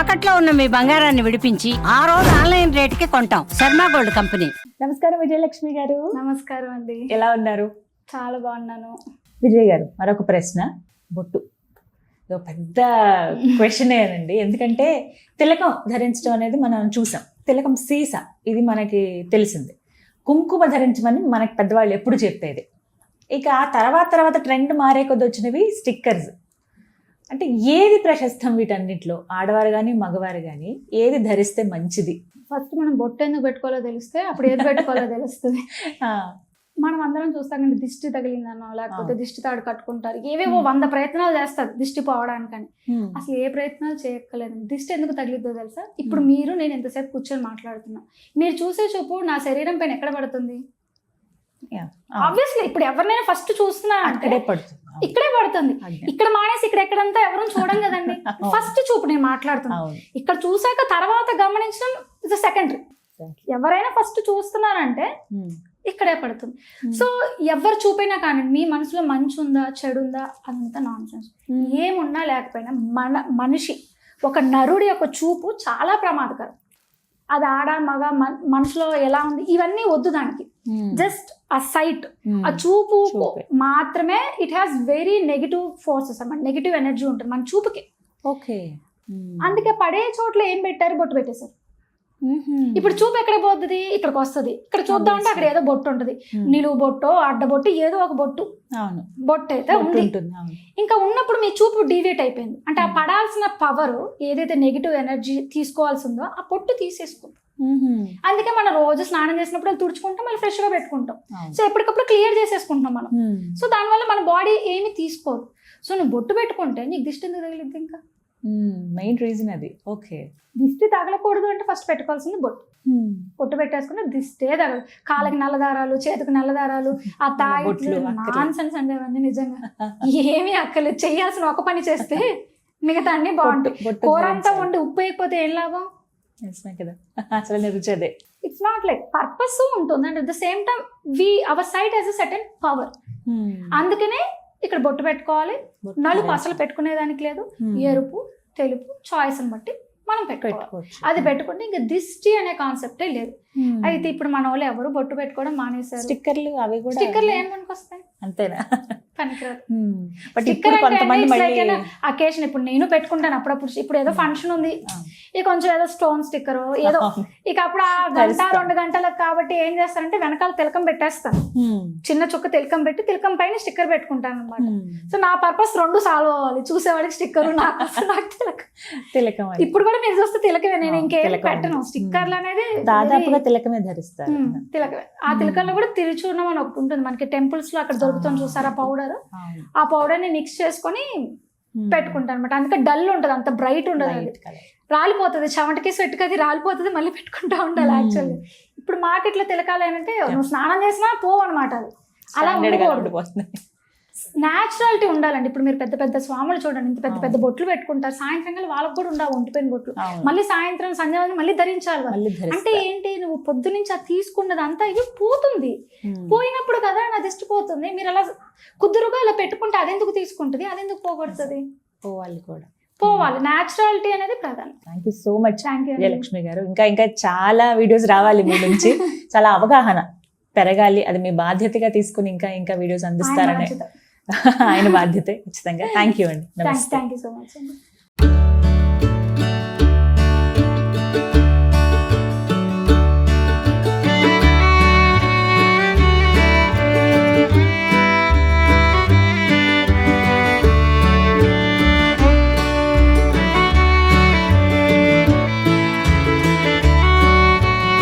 తాకట్లో ఉన్న మీ బంగారాన్ని విడిపించి ఆ రోజు ఆన్లైన్ రేటుకి కొంటాం. Sharma gold company. నమస్కారం విజయలక్ష్మి గారు. నమస్కారం అండి. ఎలా ఉన్నారు? చాలా బాగున్నాను. విజయ్ గారు మరొక ప్రశ్న. బొట్టు. పెద్ద క్వశ్చన్ అండి ఎందుకంటే తిలకం ధరించడం అనేది మనం చూసాం. తిలకం సీస ఇది మనకి తెలిసింది. కుంకుమ ధరించమని మనకి పెద్దవాళ్ళు ఎప్పుడు చెప్పేది. ఇక ఆ తర్వాత తర్వాత ట్రెండ్ మారే కొద్ది వచ్చినవి స్టిక్కర్స్ అంటే ఏది ప్రశస్తం వీటన్నిటిలో? ఆడవారు కానీ మగవారు కానీ ఏది ధరిస్తే మంచిది? ఫస్ట్ మనం బొట్టు ఎందుకు పెట్టుకోవాలో తెలిస్తే అప్పుడు ఏది పెట్టుకోవాలో తెలుస్తుంది. మనం అందరం చూస్తాం కానీ దిష్టి తగిలిందనో లేకపోతే. దిష్టి తాడు కట్టుకుంటారు ఏవేవో. వంద ప్రయత్నాలు చేస్తారు దిష్టి పోవడానికని. అసలు ఏ ప్రయత్నాలు చేయక్కర్లేదు. దిష్టి ఎందుకు తగిలిద్దో తెలుసా? ఇప్పుడు. మీరు నేను ఎంతసేపు కూర్చొని మాట్లాడుతున్నా. మీరు చూసే చూపు నా శరీరం పైన ఎక్కడ పడుతుంది? ఆబ్వియస్లీ ఇప్పుడు ఎవరినైనా ఫస్ట్ చూస్తున్నా అంటే అక్కడే పడుతుంది. ఇక్కడే పడుతుంది. ఇక్కడ మానేసి ఇక్కడ ఎక్కడంతా ఎవరు చూడం కదండి. ఫస్ట్ చూపు నేను మాట్లాడుతున్నా అవును ఇక్కడ చూసాక తర్వాత గమనించడం ఇస్ సెకండరీ. ఎవరైనా ఫస్ట్ చూస్తున్నారంటే హ్మ్, ఇక్కడే పడుతుంది Hmm. సో ఎవరు చూపైనా కానీ మీ మనసులో మంచి ఉందా చెడు ఉందా అదంతా నాన్ సెన్స్ హ్మ్. ఏమున్నా లేకపోయినా మన మనిషి ఒక నరుడి యొక్క చూపు చాలా ప్రమాదకరం అది ఆడ మగ మన- మనసులో ఎలా ఉంది ఇవన్నీ వద్దు దానికి. జస్ట్ ఆ సైట్. ఆ చూపు. మాత్రమే it has very negative forces అన్నమాట నెగిటివ్ ఎనర్జీ ఉంటుంది మన చూపుకి ఓకే హ్మ్. అందుకే పడే చోట్ల ఏం పెట్టారు బొట్టు పెట్టేశారు. ఇప్పుడు చూపు ఎక్కడ పోతుంది ఇక్కడికి వస్తుంది. ఇక్కడ చూద్దామంటే అక్కడ ఏదో బొట్టు ఉంటుంది. నిలువు బొట్టో అడ్డ బొట్టు ఏదో ఒక బొట్టు. అవును. బొట్టు అయితే ఉంది. ఇంకా ఉన్నప్పుడు మీ చూపు డీవియేట్ అయిపోయింది. అంటే ఆ. పడాల్సిన పవర్ ఏదైతే నెగిటివ్ ఎనర్జీ తీసుకోవాల్సి ఉందో ఆ పొట్టు తీసేసుకుంది. అందుకే మనం రోజు స్నానం చేసినప్పుడు అది తుడుచుకుంటాం మళ్ళీ ఫ్రెష్గా పెట్టుకుంటాం. అవును. సో ఎప్పటికప్పుడు క్లియర్ చేసేసుకుంటాం మనం. సో దానివల్ల మన బాడీ ఏమి తీసుకోదు. సో నువ్వు బొట్టు పెట్టుకుంటే నీకు దిష్టి ఎందుకు తగిలిద్ది ఇంకా. మెయిన్ రీజన్ అది. ఓకే. దిష్టి తగలకూడదు అంటే ఫస్ట్ పెట్టుకోవాల్సింది బొట్టు. హ్మ్. బొట్టు పెట్టేసుకుంటే దిష్టే తగలదు. కాళ్ళకి నల్లదారాలు చేతికి నల్లదారాలు ఆ తాయిట్లు బొట్లు అక్కర్లేదు. నాన్ సెన్స్ అండి అవన్నీ నిజంగా. ఏమీ అక్కర్లేదు. చేయాల్సిన ఒక పని చేస్తే మిగతా అన్ని బాగుంటాయి. కూర అంతా. వండి ఉప్పు వేయకపోతే ఏం లాభం? కదా అసలు ఇట్స్ నాట్ లైక్ పర్పస్ ఉంటుంది and at the same time we our sight has a certain power. అందుకనే ఇక్కడ బొట్టు పెట్టుకోవాలి. నలుపు. అసలు పెట్టుకునేదానికి లేదు. హ్మ్. ఎరుపు తెలుపు చాయిస్ బట్టి మనం పెట్టుకోవచ్చు. అది పెట్టుకుంటే ఇంకా దిష్టి అనే కాన్సెప్టే లేదు. అయితే ఇప్పుడు మన వాళ్ళు ఎవరు బొట్టు పెట్టుకోవడం మానేశారు? స్టిక్కర్లు అవి కూడా స్టిక్కర్లు ఏం పనికొస్తాయి అంతేనా? బట్ ఇప్పుడు కొంతమంది అకేషన్ ఇప్పుడు నేను పెట్టుకుంటాను అప్పుడప్పుడు. ఇప్పుడు ఏదో ఫంక్షన్ ఉంది. ఇక కొంచెం ఏదో స్టోన్ స్టిక్కర్ ఏదో ఇక అప్పుడు ఆ గంట. రెండు గంటలకు కాబట్టి ఏం చేస్తారంటే వెనకాల తిలకం పెట్టేస్తాను. చిన్న చుక్క తిలకం పెట్టి తిలకం పైన స్టిక్కర్ పెట్టుకుంటాను అనమాట. సో నా పర్పస్ రెండు సాల్వ్ అవ్వాలి. చూసేవాడికి స్టిక్కర్ నాకు తిలకం. ఇప్పుడు కూడా మీరు చూస్తే తిలకమే. నేను ఇంకేం పెట్టను. స్టిక్కర్లు అనేది దాదాపుగా తిలకమే ధరిస్తారు. ఉమ్, తిలకమే. ఆ తిలకంలో కూడా తిరుచూర్ణం అని ఒకటి ఉంటుంది. మనకి టెంపుల్స్లో అక్కడ దొరుకుతుంది చూసారా? పౌడర్ అవును. ఆ పౌడర్ని మిక్స్ చేసుకొని. పెట్టుకుంటాను అనమాట అందుకే డల్ ఉంటుంది అంత బ్రైట్ ఉండదు అది. రాలిపోతుంది చెమటకి స్వెట్కి అది రాలిపోతుంది మళ్ళీ పెట్టుకుంటా ఉండాలి. యాక్చువల్లీ ఇప్పుడు మార్కెట్లో తిలకాలి అంటే నువ్వు స్నానం చేసినా పోవు అనమాట అది అలా ఉండకూడదు. న్యాచురాలిటీ ఉండాలండి. ఇప్పుడు మీరు పెద్ద పెద్ద స్వాములు చూడండి ఇంత పెద్ద. పెద్ద బొట్లు పెట్టుకుంటారు. సాయంత్రం కల్లా వాళ్ళకు కూడా ఉండవు ఒంటిపోయిన బొట్లు. మళ్ళీ సాయంత్రం సంధ్య మళ్ళీ ధరించాలి అంటే. ఏంటి? నువ్వు పొద్దు నుంచి అది తీసుకున్నది అంతా ఇది పోతుంది. పోయినప్పుడు కదా నా దిష్టి పోతుంది. మీరు అలా కుదురుగా ఇలా పెట్టుకుంటే అదెందుకు తీసుకుంటుంది? అదెందుకు పోగొడుతుంది? పోవాలి కూడా. పోవాలి. న్యాచురాలిటీ అనేది ప్రధానం. Thank you so much thank you Vijayalakshmi గారు. ఇంకా ఇంకా చాలా వీడియోస్ రావాలి మీ నుంచి. చాలా అవగాహన పెరగాలి. అది మీ బాధ్యతగా తీసుకుని ఇంకా ఇంకా వీడియోస్ అందిస్తారనే ఆయన బాధ్యతే ఖచ్చితంగా. థ్యాంక్ యూ అండి. థ్యాంక్ యూ సో మచ్ అండి.